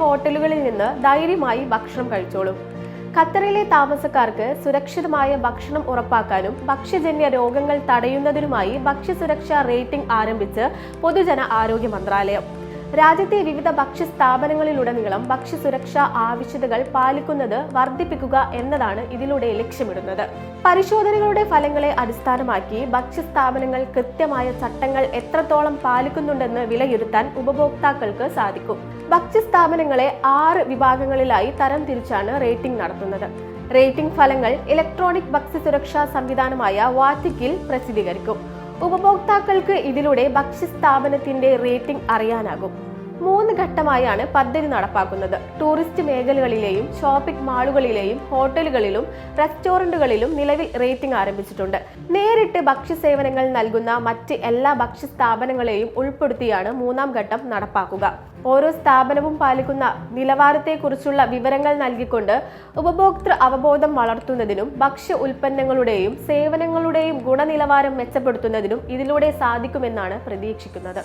ഹോട്ടലുകളിൽ നിന്ന് ധൈര്യമായി ഭക്ഷണം കഴിച്ചോളും. ഖത്തറിലെ താമസക്കാർക്ക് സുരക്ഷിതമായ ഭക്ഷണം ഉറപ്പാക്കാനും ഭക്ഷ്യജന്യ രോഗങ്ങൾ തടയുന്നതിനുമായി ഭക്ഷ്യസുരക്ഷാ റേറ്റിംഗ് ആരംഭിച്ച് പൊതുജന ആരോഗ്യ മന്ത്രാലയം. രാജ്യത്തെ വിവിധ ഭക്ഷ്യ സ്ഥാപനങ്ങളിലുടനീളം ഭക്ഷ്യസുരക്ഷാ ആവശ്യകതകൾ പാലിക്കുന്നത് വർദ്ധിപ്പിക്കുക എന്നതാണ് ഇതിലൂടെ ലക്ഷ്യമിടുന്നത്. പരിശോധനകളുടെ ഫലങ്ങളെ അടിസ്ഥാനമാക്കി ഭക്ഷ്യ സ്ഥാപനങ്ങൾ കൃത്യമായ ചട്ടങ്ങൾ എത്രത്തോളം പാലിക്കുന്നുണ്ടെന്ന് വിലയിരുത്താൻ ഉപഭോക്താക്കൾക്ക് സാധിക്കും. ഭക്ഷ്യ സ്ഥാപനങ്ങളെ ആറ് വിഭാഗങ്ങളിലായി തരം തിരിച്ചാണ് റേറ്റിംഗ് നടത്തുന്നത്. റേറ്റിംഗ് ഫലങ്ങൾ ഇലക്ട്രോണിക് ഭക്ഷ്യസുരക്ഷാ സംവിധാനമായ വാറ്റിക്കിൽ പ്രസിദ്ധീകരിക്കും. ഉപഭോക്താക്കൾക്ക് ഇതിലൂടെ ഭക്ഷ്യസ്ഥാപനത്തിന്റെ റേറ്റിംഗ് അറിയാനാകും. മൂന്ന് ഘട്ടമായാണ് പദ്ധതി നടപ്പാക്കുന്നത്. ടൂറിസ്റ്റ് മേഖലകളിലെയും ഷോപ്പിംഗ് മാളുകളിലെയും ഹോട്ടലുകളിലും റെസ്റ്റോറന്റുകളിലും നിലവിൽ റേറ്റിംഗ് ആരംഭിച്ചിട്ടുണ്ട്. നേരിട്ട് ഭക്ഷ്യസേവനങ്ങൾ നൽകുന്ന മറ്റ് എല്ലാ ഭക്ഷ്യസ്ഥാപനങ്ങളെയും ഉൾപ്പെടുത്തിയാണ് മൂന്നാം ഘട്ടം നടപ്പാക്കുക. ഓരോ സ്ഥാപനവും പാലിക്കുന്ന നിലവാരത്തെക്കുറിച്ചുള്ള വിവരങ്ങൾ നൽകിക്കൊണ്ട് ഉപഭോക്തൃ അവബോധം വളർത്തുന്നതിനും ഭക്ഷ്യ ഉൽപ്പന്നങ്ങളുടെയും സേവനങ്ങളുടെയും ഗുണനിലവാരം മെച്ചപ്പെടുത്തുന്നതിനും ഇതിലൂടെ സാധിക്കുമെന്നാണ് പ്രതീക്ഷിക്കുന്നത്.